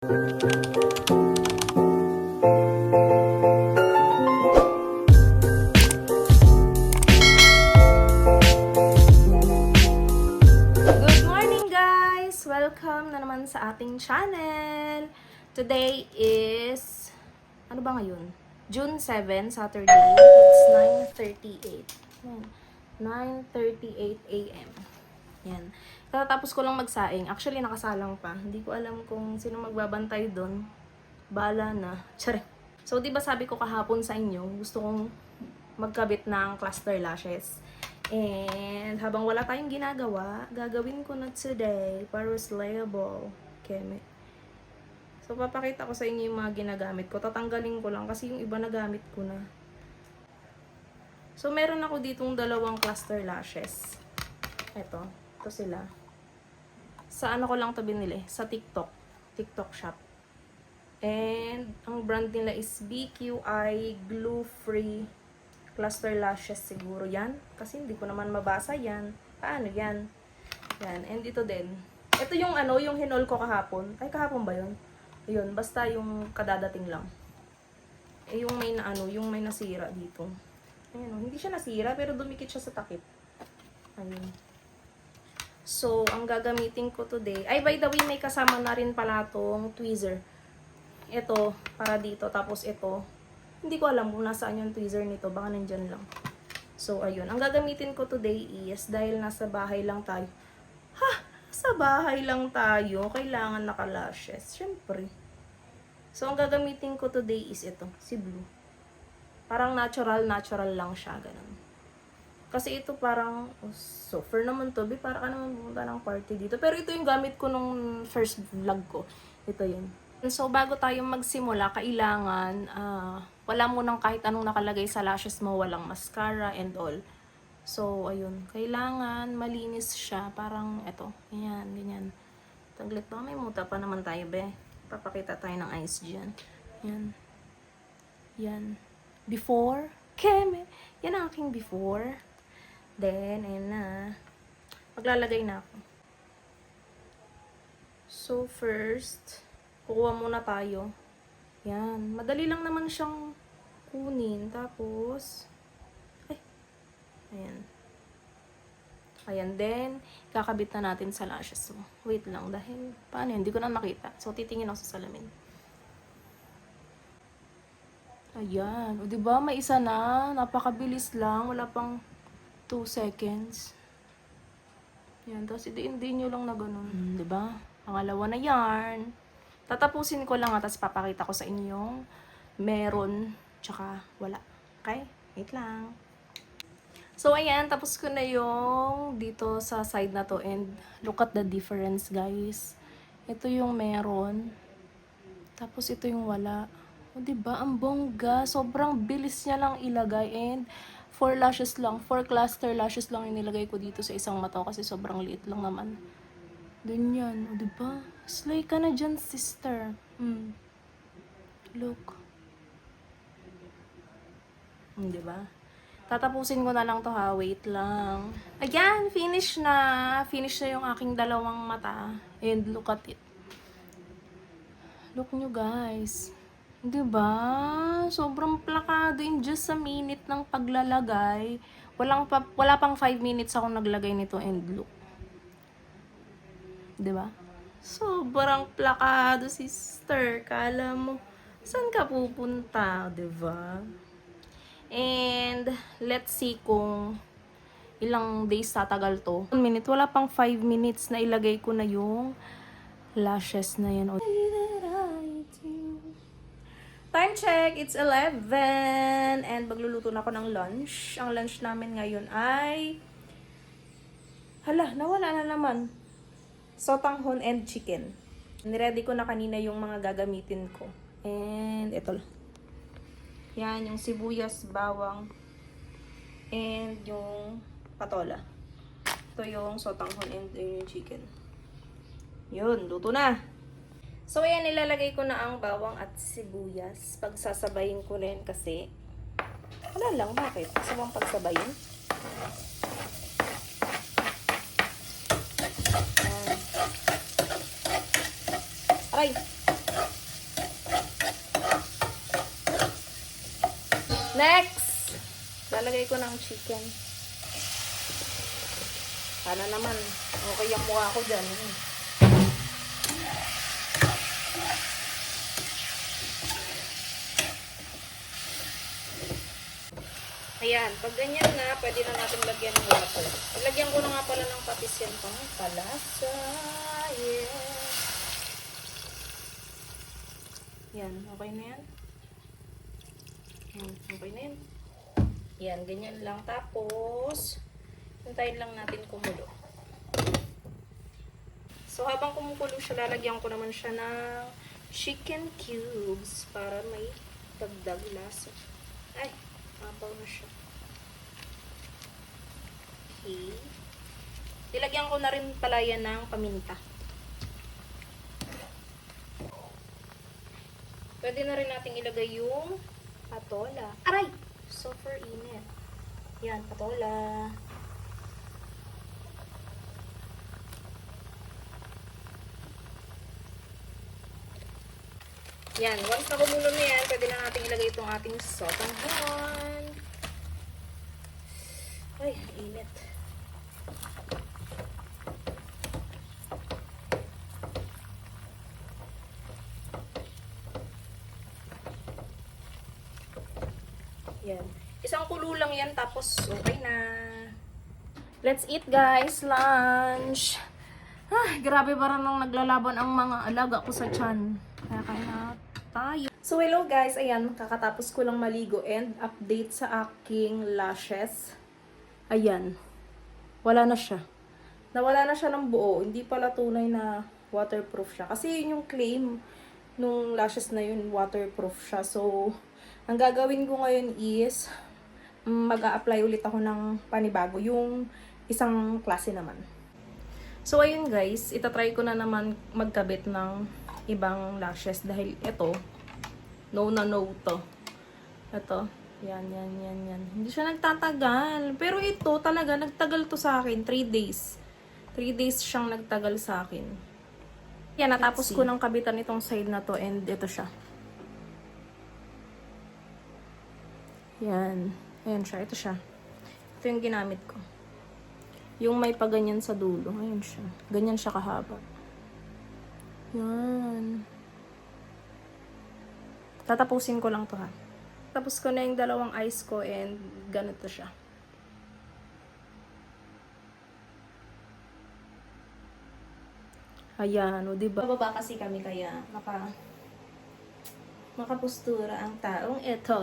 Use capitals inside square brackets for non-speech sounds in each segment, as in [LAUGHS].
Good morning guys! Welcome na naman sa ating channel. Today is ano ba ngayon? June 7, Saturday. It's 9:38. Yan. 9:38 AM. Yan. Katatapos ko lang magsaing. Actually nakasalang pa. Hindi ko alam kung sino magbabantay doon. Bala na. [LAUGHS] Tsare. So, di ba sabi ko kahapon sa inyo, gusto kong magkabit ng cluster lashes. And habang wala tayong ginagawa, gagawin ko na today para slayable. Keme. So, papakita ko sa inyo yung mga ginagamit ko. Tatanggalin ko lang kasi yung iba nagamit ko na. So, meron ako ditong dalawang cluster lashes. Ito. Ito sila. Sa ano ko lang to binili? Sa TikTok. TikTok shop. And, ang brand nila is BQI Glue Free Cluster Lashes siguro yan. Kasi hindi ko naman mabasa yan. Paano yan? Yan. And ito din. Ito yung ano, yung hinol ko kahapon. Ay, kahapon ba yun? Ayun, basta yung kadadating lang. Eh, yung may na ano, yung may nasira dito. Ayun, oh, hindi siya nasira, pero dumikit siya sa takip. Ayun. So, ang gagamitin ko today, ay by the way, may kasama na rin pala tong tweezer. Ito, para dito, tapos ito. Hindi ko alam kung nasaan yung tweezer nito, baka nandyan lang. So, ayun. Ang gagamitin ko today is, dahil nasa bahay lang tayo. Ha! Sa bahay lang tayo, kailangan naka-lashes. Siyempre. So, ang gagamitin ko today is ito, si Blue. Parang natural, natural lang siya, ganun. Kasi ito parang, oh, sofer naman to, be, para ka naman pumunta ng party dito. Pero ito yung gamit ko nung first vlog ko. Ito yun. So, bago tayo magsimula, kailangan, ah, wala mo nang kahit anong nakalagay sa lashes mo, walang mascara and all. So, ayun. Kailangan malinis siya. Parang, eto. Ganyan, ganyan. Taglit ba? May muta pa naman tayo, be. Papakita tayo ng eyes dyan. Yan. Yan. Before. Keme. Yan ang aking before. Then, ayun na. Maglalagay na ako. So, first, kukuha muna tayo. Yan. Madali lang naman siyang kunin. Tapos, ay, ayan. Ayan, then, kakabit na natin sa lashes mo. Wait lang, dahil, paano? Hindi ko na makita. So, titingin ako sa salamin. Ayan. O, di ba May isa na. Napakabilis lang. Wala pang 2 seconds. Yan. Tapos, hindi nyo lang na ganun. Hmm, di ba? Pangalawa na yarn. Tatapusin ko lang at tapos papakita ko sa inyo yung meron tsaka wala. Okay? Wait lang. So, ayan. Tapos ko na yung dito sa side na to and look at the difference, guys. Ito yung meron. Tapos ito yung wala. O, diba? Ang bongga. Sobrang bilis niya lang ilagay and four lashes lang, four cluster lashes lang yung nilagay ko dito sa isang mata ko kasi sobrang liit lang naman. Dun yan. O, diba? Slay ka na dyan, sister. Hmm. Look. Hmm, diba? Tatapusin ko na lang to ha. Wait lang. Ayan, finish na. Finish na yung aking dalawang mata. And look at it. Look nyo guys. 'Di ba? Sobrang plakado in just a minute ng paglalagay. Walang pa, wala pang 5 minutes ako naglagay nito and look. ba? Sobrang plakado, sister. Kala mo, saan ka pupunta, ba? And let's see kung ilang days tatagal to. 1 minute, wala pang 5 minutes na ilagay ko na yung lashes na yan. Time check, it's 11 and magluluto na ako ng lunch. Ang lunch namin ngayon ay hala, nawala na naman. Sotanghon and chicken. Niready ko na kanina yung mga gagamitin ko. And ito. Yan, yung sibuyas, bawang, and yung patola. Ito yung sotanghon and yun yung chicken. Yun, luto na. So, ayan, nilalagay ko na ang bawang at sibuyas. Pagsasabayin ko na yun kasi, wala lang, bakit? Gusto mong pagsabayin? Um. Aray! Next! Lalagay ko ng chicken. Sana naman, okay ang mukha ko dyan. Eh. Ayan, pag ganyan na, pwede na natin lagyan ng water. Lagyan ko na nga pala ng patis yan pang palasa. Yeah. Yan, okay na yan. Yan, okay na yan. Yan, ganyan lang. Tapos, hintayin lang natin kumulo. So, habang kumukulo siya, lalagyan ko naman siya ng chicken cubes para may dagdag lasa. Ay, mabaw na siya. Okay. Nilagyan ko na rin pala yan ng paminta. Pwede na rin nating ilagay yung patola. Aray! Super init. Yan, patola. Yan, once na kumulo na yan, pwede na natin ilagay itong ating sotanghon. Ay, init. Yan. Isang kulo lang yan, tapos okay na. Let's eat, guys. Lunch. Ah, grabe ba nung naglalaban ang mga alaga ko sa tiyan. Kaya kaya. So, hello guys. Ayan, kakatapos ko lang maligo and update sa aking lashes. Ayan. Wala na siya. Nawala na siya ng buo. Hindi pala tunay na waterproof siya. Kasi yun yung claim nung lashes na yun, waterproof siya. So, ang gagawin ko ngayon is mag apply ulit ako ng panibago. Yung isang klase naman. So, ayun guys, itatry ko na naman magkabit ng ibang lashes dahil ito, no na no to. Ito, yan, yan, yan, yan. Hindi siya nagtatagal. Pero ito talaga, nagtagal to sa akin, 3 days. 3 days siyang nagtagal sa akin. Yan, natapos ko ng kabitan itong side na to and ito siya. Yan. Ayan siya, ito siya. Ito yung ginamit ko. Yung may paganyan sa dulo. Ayun siya. Ganyan siya kahaba. Yan. Tatapusin ko lang to ha. Tapos ko na yung dalawang eyes ko and ganito siya. Ayan, o diba? Bababa kasi kami kaya naka makapustura ang taong ito.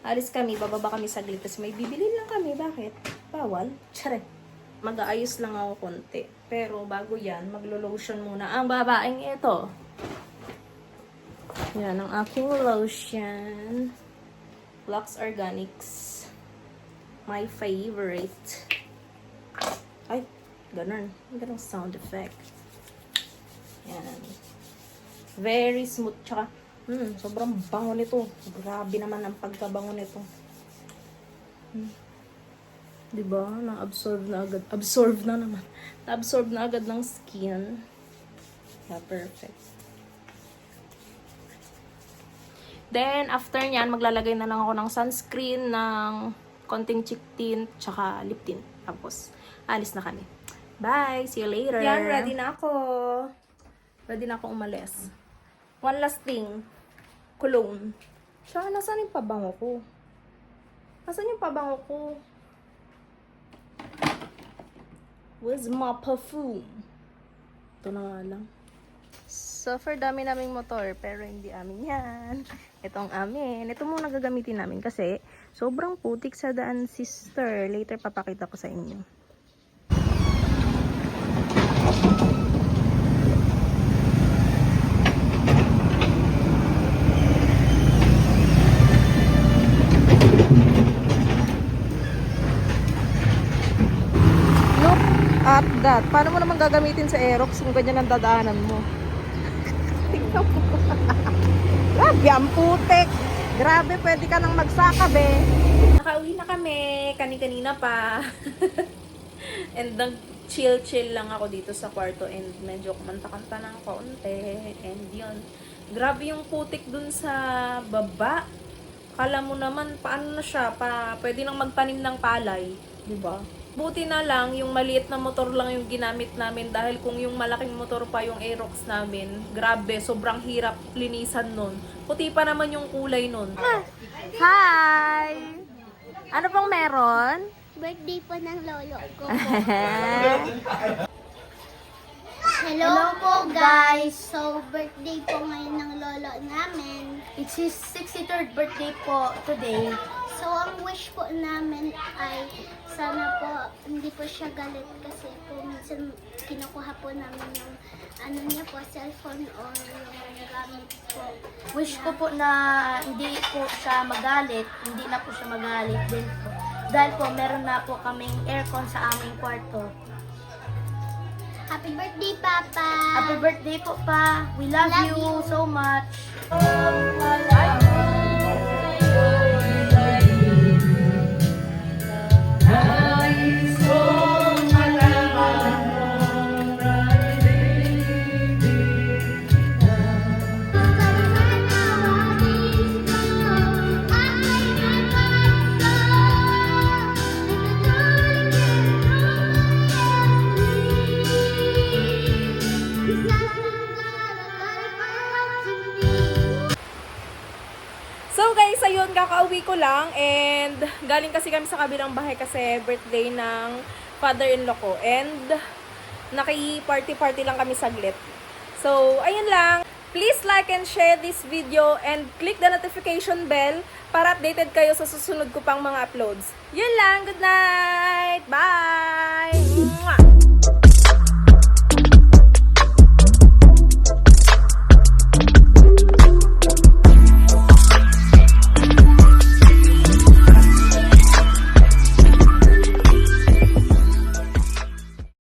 Alis kami, bababa kami saglit. Tapos may bibili lang kami. Bakit? Bawal? Tsare. Mag-aayos lang ako konti. Pero bago yan, maglo-lotion muna ang babaeng ito. Yan ang aking lotion. Lux Organics. My favorite. Ay, ganun. Ganun sound effect. Yan. Very smooth. Tsaka, hmm, sobrang bango nito. Grabe naman ang pagkabango nito. Hmm. Diba? Na-absorb na agad. Absorb na naman. Na-absorb na agad ng skin. Yeah, perfect. Then, after nyan, maglalagay na lang ako ng sunscreen, ng konting cheek tint, tsaka lip tint. Tapos, alis na kami. Bye! See you later! Yan, ready na ako. Ready na ako umalis. One last thing. Cologne. Tsaka, nasaan yung pabango ko? Nasaan yung pabango ko? Where's my perfume? Ito na nga lang. So, for dami naming motor, pero hindi amin yan. Ito amin. Ito muna gagamitin namin kasi sobrang putik sa daan, sister. Later, papakita ko sa inyo. Look at that. Paano mo naman gagamitin sa Aerox kung ganyan ang dadaanan mo? [LAUGHS] Grabe, ang putik. Grabe, pwede ka nang magsakab eh. Nakauwi na kami. Kani-kanina pa. [LAUGHS] and nag-chill-chill lang ako dito sa kwarto and medyo kumanta-kanta ng kaunti. And yun. Grabe yung putik dun sa baba. Kala mo naman, paano na siya? Pa, pwede nang magtanim ng palay. ba? Buti na lang, yung maliit na motor lang yung ginamit namin dahil kung yung malaking motor pa yung Aerox namin, grabe, sobrang hirap linisan nun. Puti pa naman yung kulay nun. Hi! Ano pong meron? Birthday po ng lolo ko [LAUGHS] po. Hello, po guys! So, birthday po ngayon ng lolo namin. It's his 63rd birthday po today. So, ang wish po namin ay sana po hindi po siya galit kasi po minsan kinukuha po namin yung ano niya po, cellphone or yung gamit po. Wish ko po na hindi po siya magalit, hindi na po siya magalit din po. Dahil po meron na po kaming aircon sa aming kwarto. Happy birthday, Papa! Happy birthday po pa. We love, Love you, you. so much. Kakauwi ko lang and galing kasi kami sa kabilang bahay kasi birthday ng father-in-law ko and naki-party-party lang kami saglit. So, ayun lang. Please like and share this video and click the notification bell para updated kayo sa susunod ko pang mga uploads. Yun lang. Good night! Bye!